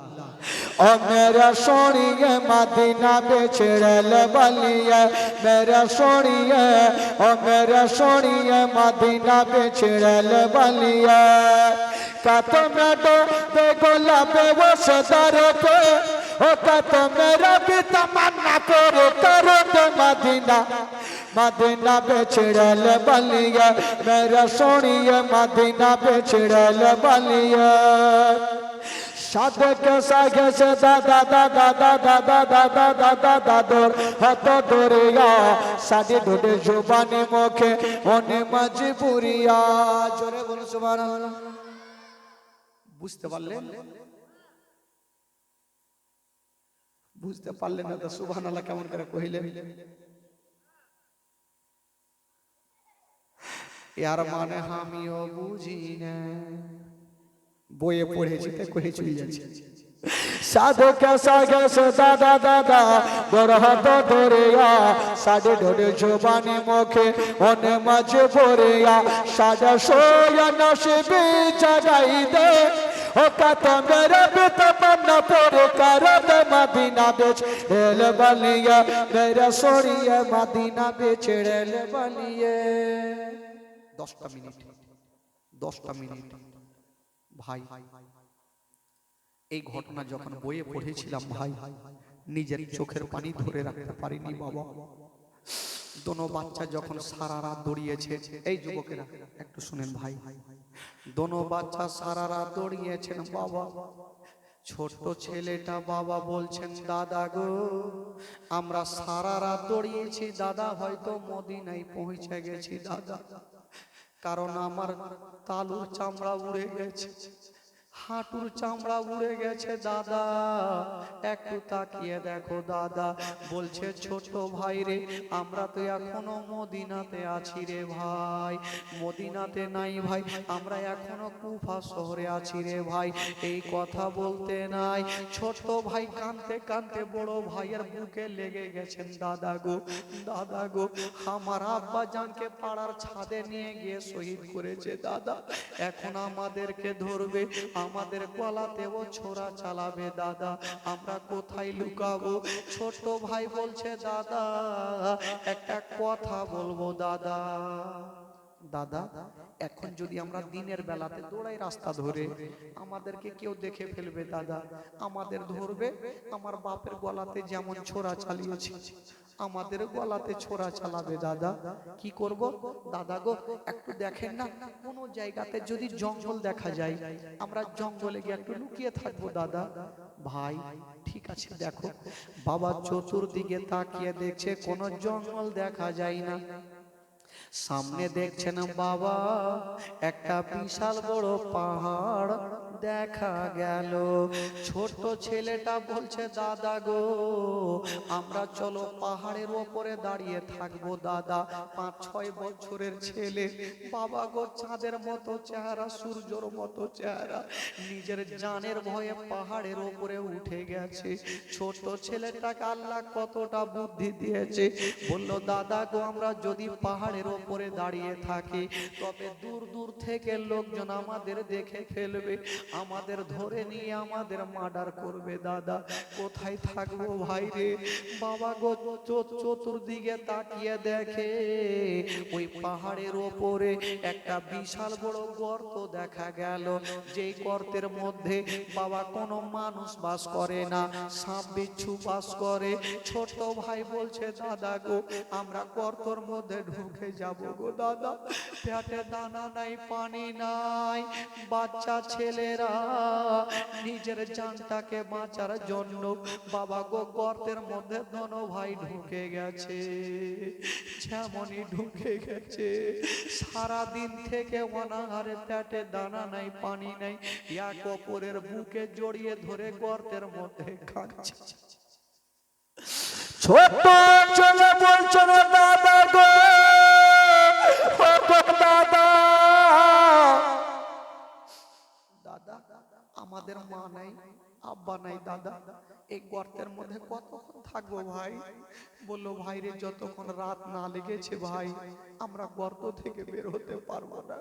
ओ मेरा सोनिए मदीना बेचड़ल बलिए मेरा सोनिए ओ मेरा सोनिए मदीना बेचड़ल बलिए कत में तो बेगोलापे वो सदर पे ओ कत मेरा भी तमन्ना करे करो तो मदीना मदीना बेचड़ल बलिए मेरा सोनिए मदीना बेचड़ल बलिए সাধকে সাগেছে দাদা দাদা দাদা দাদা দাদা দাদা দোর হত দরিয়া সাদি ঢোটে জোবানে মুখে অনে মাঝি পুরিয়া জোরে বলো সুবহানাল্লাহ বুঝতে পারলেন বুঝতে পারলেন না তো সুবহানাল্লাহ কেমন করে কহিলেন ইয়ার মানে আমিও বুঝি না বইয়ে পড়েছি তাই কহে চলে যাচ্ছে। সাধকে সাগেছে দাদা দাদা, বড় হাত ধরিয়া সাড়ে ঢোড়ে জোবানি মুখে অনে মাঝে পড়িয়া, সাজা সোয়া নসিবি জাগাই দে ও কত মেরে বিতমন্না পরে করত মদিনা বেচ এল বলিয়া, মেরা সরিয়া মদিনা বেচ এল বলিয়ে। দশটা মিনিট দশটা মিনিট। ভাই। এই ঘটনা যখন বইয়ে পড়েছিলাম ভাই, নিজের চোখের পানি ধরে রাখতে পারিনি বাবা। দোনো বাচ্চা যখন সারা রাত দৌড়িয়েছে, এই যুবকেরা, একটু শুনেন ভাই। দোনো বাচ্চা সারা রাত দৌড়িয়েছেন বাবা। ছোট্ট ছেলেটা বাবা বলছেন, দাদা গো, আমরা সারা রাত দৌড়িয়েছি, দাদা হয়তো মদিনায় পৌঁছে গেছি, দাদা। কারণ আমার তালুর চামড়া উড়ে গেছে। হাঁটুর চামড়া উড়ে গেছে দাদা। একটু তাকিয়ে দেখো দাদা। বলছে, ছোট ভাই রে, আমরা তো এখনও মদিনাতে আছি রে ভাই। মদিনাতে নাই ভাই, আমরা এখনও কুফা শহরে আছি রে ভাই। এই কথা বলতে নাই। ছোট ভাই কানতে কানতে বড় ভাইয়ের বুকে লেগে গেছেন দাদা গো। দাদা গো, আমার আব্বা জানকে পাড়ার ছাদে নিয়ে গিয়ে শহীদ করেছে দাদা। এখন আমাদেরকে ধরবে। আমাদের গলাতেও ছোড়া চালাবে দাদা। আমরা কোথায় লুকাবো? ছোট ভাই বলছে, দাদা, একটা কথা বলব দাদা। দাদা, এখন যদি আমরা দিনের বেলাতে দৌড়াই রাস্তা ধরে, আমাদেরকে কেউ দেখে ফেলবে দাদা। আমাদের ধরবে, আমার বাপের গলাতে যেমন ছোড়া চালিয়েছে। আমাদের গলাতে ছোড়া চালাবে, দাদা। কি করব? দাদা গো, একটু দেখেন না, কোন জায়গাতে যদি জঙ্গল দেখা যায়, আমরা জঙ্গলে গিয়ে একটু লুকিয়ে থাকব, দাদা। ভাই, ঠিক আছে, দেখো। বাবা চতুর্দিকে তাকিয়ে দেখছে, কোনো জঙ্গল দেখা যায় না। সামনে দেখছেন বাবা একটা বিশাল বড় পাহাড় দেখা গেল। ছোট ছেলেটা বলছে দাদা গো আমরা চলো পাহাড়ের ওপরে দাঁড়িয়ে থাকব দাদা। পাঁচ ছয় বছরের ছেলে। বাবা গো চাঁদের মতো চেহারা সূর্যর মতো চেহারা। নিজের জানের ভয়ে পাহাড়ের ওপরে উঠে গেছে। ছোট ছেলেটাকে আল্লাহ কতটা বুদ্ধি দিয়েছে। বলল দাদা গো আমরা যদি পাহাড়ের ওপরে দাঁড়িয়ে থাকি। তবে দূর দূর থেকে লোকজন আমাদের দেখে ফেলবে। আমাদের ধরে নিয়ে আমাদের মার্ডার করবে, দাদা। কোথায় থাকব ভাই রে? বাবা গো চতুর্দিকে তাকিয়ে দেখে। ওই পাহাড়ের ওপরে একটা বিশাল বড় গর্ত দেখা গেল। যেই গর্তের মধ্যে বাবা কোনো মানুষ বাস করে না। সাপ বিচ্ছু বাস করে। ছোট ভাই বলছে, দাদা গো, আমরা গর্তর মধ্যে ঢুকে যাব। গো দাদা। পেটে দানা নাই, পানি নাই, বাচ্চা ছেলেরা। নিজের জানটাকে বাঁচার জন্য বাবা গো গর্তের মধ্যে দোনো ভাই ঢুকে গেছে। যেমনই ঢুকে গেছে। সারা দিন থেকে অনাহারে পেটে দানা নাই, পানি নাই। এক অপরের বুকে জড়িয়ে ধরে গর্তের মধ্যে কাঁদছে ছোট ছেলে বলছো দাদা গো? নাই আব্বা নাই দাদা, এই গর্তের মধ্যে কতক্ষণ থাকব ভাই? বলল, ভাই রে, যতক্ষণ রাত না লেগেছে ভাই, আমরা গর্ত থেকে বের হতে পারব না।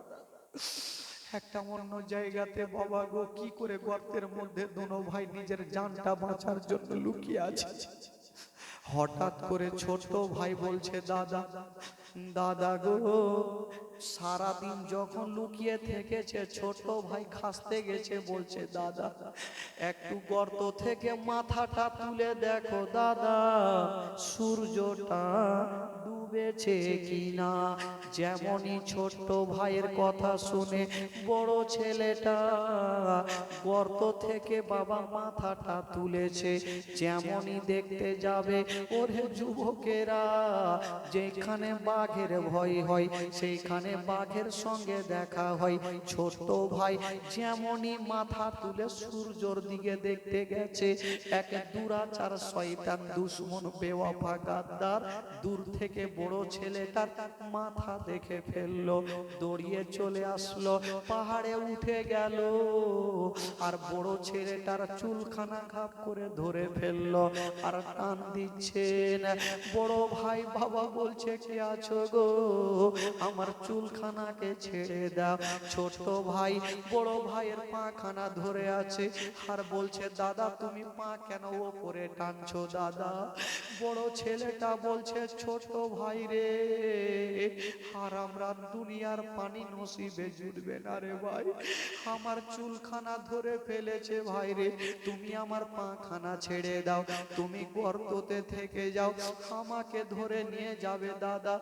একটা অন্য জায়গাতে, বাবা গো, কি করে গর্তের মধ্যে দোনো ভাই নিজের জানটা বাঁচার জন্য লুকিয়ে আছে? হঠাৎ করে ছোট ভাই বলছে, দাদা দাদা গো সারাদিন যখন লুকিয়ে থেকেছে, ছোট ভাই খাসতে গেছে, বলছে, দাদা, একটু গর্ত থেকে মাথাটা তুলে দেখো, দাদা, সূর্যটা ডুবেছে কিনা? যেমনই ছোট্ট ভাইয়ের কথা শুনে বড় ছেলেটা গর্ত থেকে বাবা মাথাটা তুলেছে, যেমনই দেখতে যাবে ওরে যুবকেরা। যেখানে বাঘের ভয় হয়, সেইখানে বাঘের সঙ্গে দেখা হয়। ছোট্ট ভাই যেমনই মাথা তুলে সূর্যর দিকে দেখতে গেছে, এক দুরাচার শয়তান দুশ্মন বেওয়াফা গাদ্দার দূর থেকে বড় ছেলেটার মাথা দেখে ফেলল, দড়িয়ে চলে আসলো, পাহাড়ে উঠে গেল। আর বড় ছেলেটার চুলখানা খাপ করে ধরে ফেলল আর টান দিচ্ছেন। বড় ভাই বাবা বলছে, কি আছো গো? আমার চুলখানাকে ছেড়ে দাও। ছোট ভাই বড় ভাইয়ের পাখানা ধরে আছে আর বলছে, দাদা, তুমি পা কেন ওপরে টানছো? দাদা। বড় ছেলেটা বলছে ছোট ভাই রে আর আমরা দুনিয়ার পানি নসিবে জুটবে না রে ভাই। আমার চুলখানা ধরে ফেলেছে ভাই রে তুমি আমার পাখানা ছেড়ে দাও। তুমি গর্ততে থেকে যাও। আমাকে ধরে নিয়ে যাবে দাদা।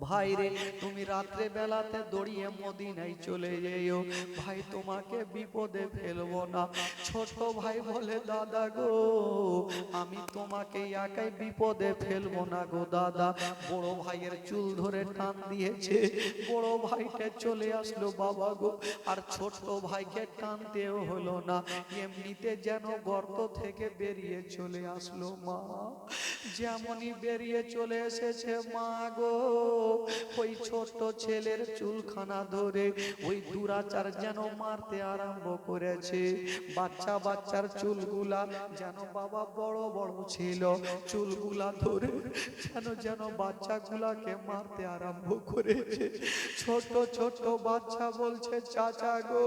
ভাই রে, তুমি রাত্রে বেলাতে দড়িয়ে মদিনায় চলে যেও। ভাই, তোমাকে বিপদে ফেলব না। ছোট ভাই বলে, দাদা গো, আমি তোমাকে একাই বিপদে ফেলব না গো, দাদা। বড় ভাইয়ের চুল ধরে টান দিয়েছে। বড় ভাইটা চলে আসলো, বাবা গো, আর ছোট ভাইকে টানতেও হলো না। এমনিতে যেন গর্ত থেকে বেরিয়ে চলে আসলো মা। যেমনই বেরিয়ে চলে এসেছে মা গো। ওই ছোট ছেলের চুলখানা ধরে ওই দুরাচার যেন মারতে আরম্ভ করেছে। বাচ্চা বাচ্চার চুলগুলা যেন বাবা বড় বড় ছিল। চুলগুলা ধরে যেন যেন বাচ্চাগুলাকে মারতে আরম্ভ করেছে। ছোট ছোট বাচ্চা বলছে, চাচা গো,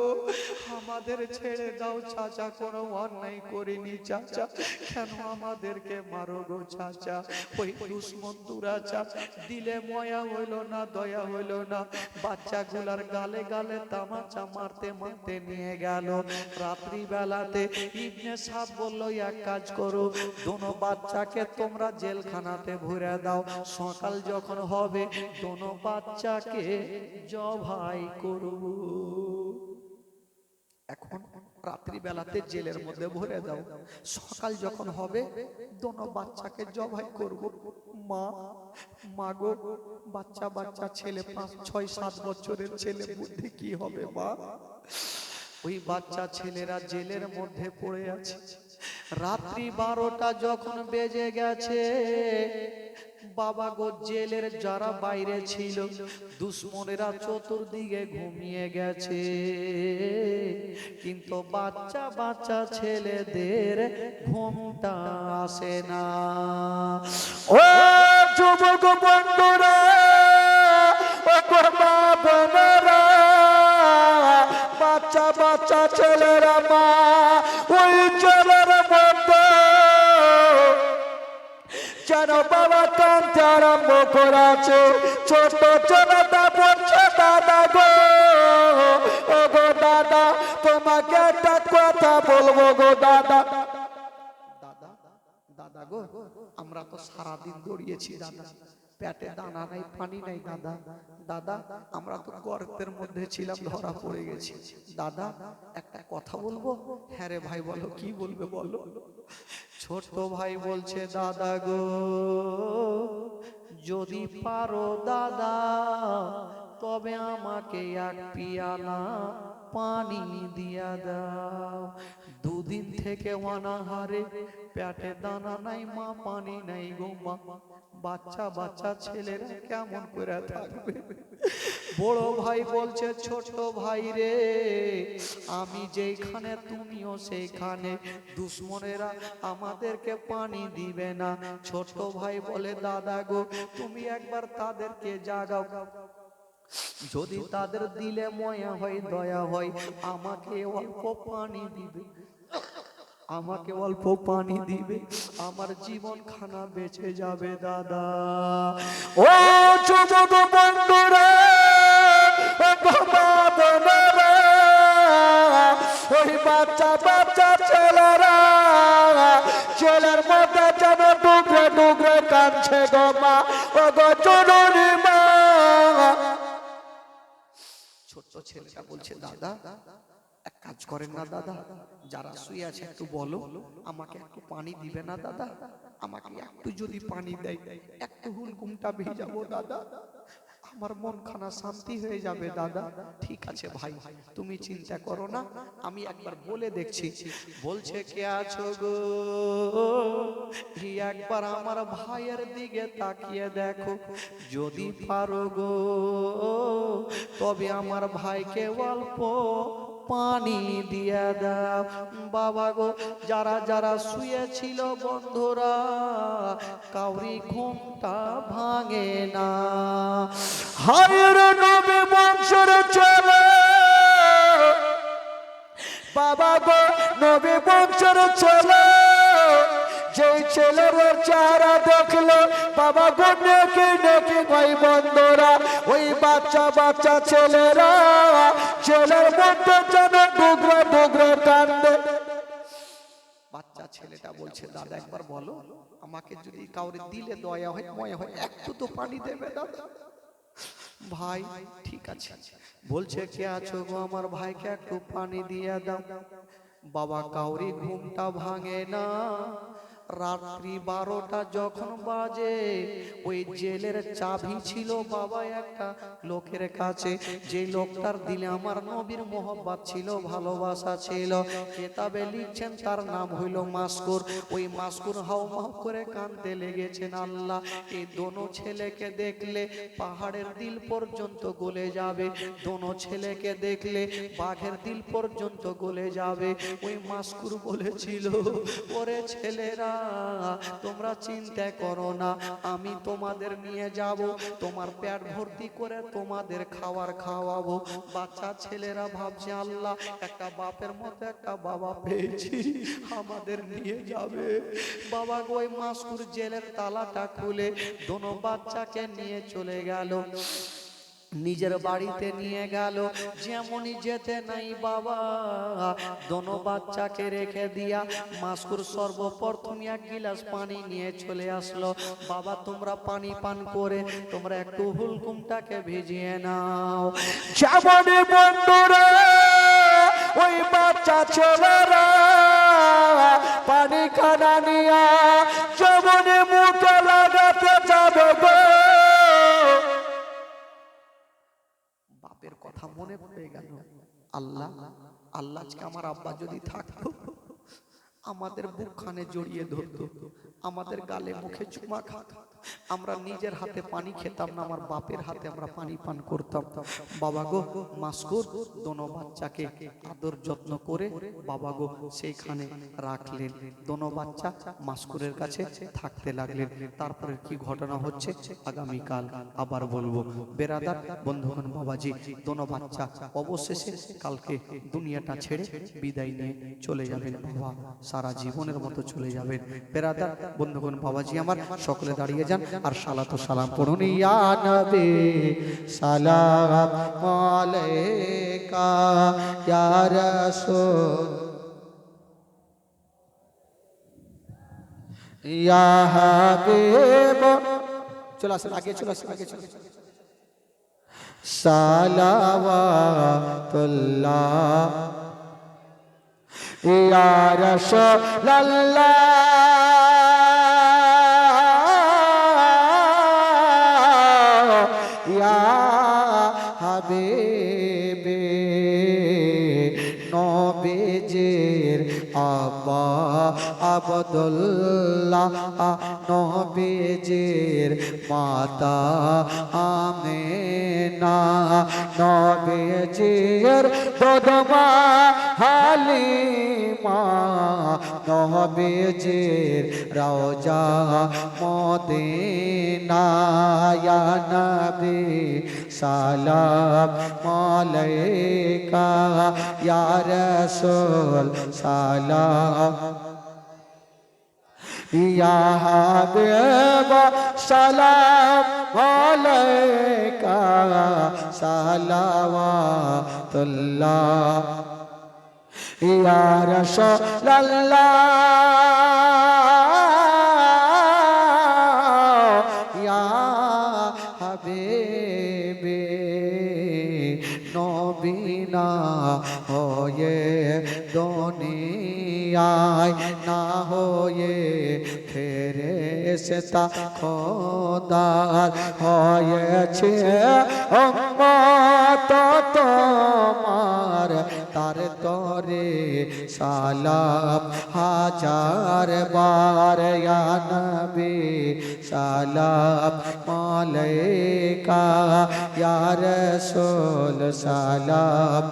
আমাদের ছেড়ে দাও, চাচা, কোনো অন্যায় করিনি, চাচা। কেন আমাদেরকে মারো গো, চাচা? ওই দুশ্মন দুরাচার দিলে ময়া হইল না, দয়া হইল না। বাচ্চাগুলার গালে গালে তামাচা মারতে মারতে নিয়ে গেল। রাত্রি বেলাতে ইবনে সাহ বলল, এক কাজ করো, দোনো বাচ্চাকে তোমরা জেলখানাতে ভরে দাও। সকাল যখন হবে, দোনো বাচ্চাকে জবাই করব। এখন রাত্রি বেলাতে জেলের মধ্যে ভরে দাও। সকাল যখন হবে, দোনো বাচ্চাকে জবাই করব। মা মা গো, বাচ্চা বাচ্চা, ছেলে, পাঁচ, ছয়, সাত বছরের ছেলে, বুদ্ধি কি হবে, মা? ওই বাচ্চা ছেলেরা জেলের মধ্যে পড়ে আছে। রাত্রি বারোটা যখন বেজে গেছে বাবা গো, জেলের যারা বাইরে ছিল, দুশ্মনেরা চতুর্দিকে ঘুমিয়ে গেছে। কিন্তু বাচ্চা বাচ্চা ছেলেদের ঘুমটা আসে না। ও যুবক বন্ধুরা বাচ্চা বাচ্চা ছেলেরা মা যেন বাবা কানতে আরম্ভ করেছে। ছোট ছেলেটা বলছে, দাদা গো, ও গো দাদা, তোমাকে একটা কথা বলব গো দাদা। দাদা দাদা গো, আমরা তো সারাদিন দৌড়িয়েছি দাদা। পেটে দানা নাই, পানি নাই দাদা। দাদা, আমরা তো গর্তের মধ্যে ছিলাম, ধরা পড়ে গেছি। দাদা, একটা কথা বলব? হ্যাঁ রে ভাই, বলো, কি বলবে বলো? ছোট ভাই বলছে, দাদা গো, যদি পারো দাদা, তবে আমাকে এক পিয়ালা পানি দিয়া দাও। দুদিন থেকে অনাহারে, পেটে দানা নাই, মা পানি নাই গো মা। বাচ্চা বাচ্চা ছেলেরা কেমন করে থাকবে? বড় ভাই বলছে ছোট ভাই রে, আমি যেখানে তুমিও সেইখানে। দুশ্মনেরা আমাদেরকে পানি দিবে না। ছোট ভাই বলে, দাদা গো, তুমি একবার তাদেরকে জাগাও। যদি তাদের দিলে ময়া হয়, দয়া হয়, আমাকে অল্প পানি দিবে। আমাকে অল্প পানি দিবে, আমার জীবন খানা বেঁচে যাবে, দাদা। ও যুবক বন্ধুরা বাচ্চা বাচ্চা ছেলেরা, ছেলের মধ্যে যেন ডুবরে ডুবরে কাঁদছে গো মা, ও গো চুনুরি মা। ছোট্ট ছেলেটা বলছে, দাদা কাজ করেন না, দাদা। যারা শুয়ে আছে, একটু বলো। আমাকে একটু পানি দিবে না, দাদা? আমাকে একটু যদি পানি দেয়, একটু হুলকুমটা ভিজাবো দাদা। আমার মন খানা শান্তি হয়ে যাবে, দাদা। ঠিক আছে, ভাই, তুমি চিন্তা করো না। আমি একবার বলে দেখছি। বলছে, কে আছো গো? একবার আমার ভাইয়ের দিকে তাকিয়ে দেখো। যদি পারো গো, তবে আমার ভাইকে অল্প পানি দিয়ে দাও। বাবা গো, যারা যারা শুয়েছিল বন্ধুরা, কাউরি ঘুমটা ভাঙে না। হায়ের নবে বংশের চলে বাবা গো, নবে বংশের ছেলে। যেই ছেলের চারা দেখল বাবা গো, নেকি নেকি, ভাই বন্ধুরা, ওই বাচ্চা বাচ্চা ছেলেরা, ছেলের মধ্যে যেন ডুগরে ডুগরে কান্দে। বাচ্চা ছেলেটা বলছে, দাদা, একবার বলো, আমাকে যদি কাউরে দিলে দয়া হয়, ময়া হয়, একটু তো পানি দেবে, দাদা। ভাই, ঠিক আছে। বলছে, কে আছো গো আমার ভাইকে, একটু পানি দিয়ে দাও। বাবা, কাউরি ঘুমটা ভাঙে না। রাত্রি বারোটা যখন বাজে, ওই জেলের চাবি ছিল বাবা একটা লোকের কাছে। যে লোকটার দিলে আমার নবীর মোহব্বত ছিল, ভালোবাসা ছিল। কেতাবে লিখছেন, তার নাম হইল মাসকুর। ওই মাসকুর হাও মাও করে কানতে লেগেছেন আল্লাহ। এই দোনো ছেলেকে দেখলে পাহাড়ের দিল পর্যন্ত গলে যাবে। দোনো ছেলেকে দেখলে বাঘের দিল পর্যন্ত গলে যাবে। ওই মাসকুর বলেছিল, ওরে ছেলেরা তোমরা চিন্তা করো না, আমি তোমাদের নিয়ে যাব, তোমার পেট ভর্তি করে তোমাদের খাবার খাওয়াবো। বাচ্চা ছেলেরা ভাবছে, আল্লাহ, একটা বাপের মতো একটা বাবা পেয়েছি, আমাদের নিয়ে যাবে। বাবা গো, ওই মাসকুর জেলের তালাটা খুলে দোনো বাচ্চাকে নিয়ে চলে গেল। নিজের বাড়িতে নিয়ে গেল। যেমনই যেতে নাই বাবা। দোনো বাচ্চাকে রেখে দিয়া মাসকুর সর্বপ্রথম এক গিলাস পানি নিয়ে চলে আসলো। বাবা, তোমরা পানি পান করে তোমরা একটু হুলকুমটাকে ভিজিয়ে নাও। যেমনই বন্ধুরা, ওই বাচ্চা ছেলেরা পানি খানা নিয়া যেমনই মনে পড়ে গেল। আল্লাহ আল্লাহ আজকে আমার আব্বা যদি থাকতো আমাদের বুকখানে জড়িয়ে ধরতো আমাদের গালে মুখে চুমা খাত। আমরা নিজের হাতে পানি খেতাম না, আমার বাপের হাতে আমরা পানি পান করতাম। বাবা গো মাসকুর দোনো বাচ্চাকে আদর যত্ন করে বাবা গো সেইখানে রাখলেন। দোনো বাচ্চা মাসকুরের কাছে থাকতে লাগলেন। তারপরে কি ঘটনা হচ্ছে? আগামীকাল আবার বলব। বেরাদার, বন্ধুগণ, বাবাজি, দোনো বাচ্চা অবশেষে কালকে দুনিয়াটা ছেড়ে বিদায় নিয়ে চলে যাবেন বাবা। সারা জীবনের মতো চলে যাবেন। বেরাদার, বন্ধুগণ, বাবাজি আমার সকলে দাঁড়িয়ে যান। আর সালাত সালাম পড়ুন, ইয়া নবী, সালাম আলাইকা, ইয়া রাসূল, ইয়া হাবিব। চলে আসেন, আগে চলে আসেন, আগে চলে সালাওয়াতুল্লাহ, ইয়া রাসূলুল্লাহ। হাবিবে নবীজির আবা আবদুল্লাহ, নবীজির মাতা আমেনা, নবীজির দদমা হালিমা, নবীজির রওজা মদিনা ইয়া নবী সালাম আলাইকা ইয়া রাসূল সালাম। ইয়া হাবিব সালাম আলাইকা সালাওয়াতুল্লাহ। ইয়া রাসূলুল্লাহ। হয়ে দুনিয়ায় না হয়ে ফেরেশতা খোদার হয়েছে উম্মত তোমার তার তরে সালাম হাজার বার ইয়া নবী সালাম আলাইকা ইয়া রাসূল সালাম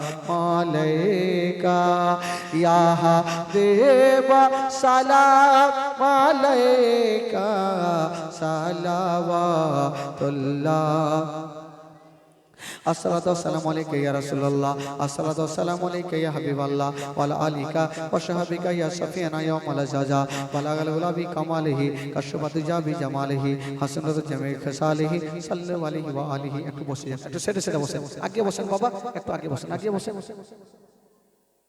আলাইকা ইয়া হাবিব সালাম আলাইকা সালাওয়াতুল্লাহ আসসালাতু ওয়াসসালামু আলাইকা ইয়া রাসূলুল্লাহ, আসসালাতু ওয়াসসালামু আলাইকা ইয়া হাবিবাল্লাহ, ওয়া আলা আলিকা ওয়া সাহাবিকা ইয়া সাফিয়ানা ইয়াউমাল জাজা বালাগাল গুলাবি কামালিহি, কাশফাতু জাবি জামালিহি হাসানাত জামি খসালিহি, সাল্লাল্লাহু আলাইহি ওয়া আলিহি, একটু বসে একটু সেটে সেটা বসে আগে বসেন বাবা, একটু আগে বসেন আগে বসেন।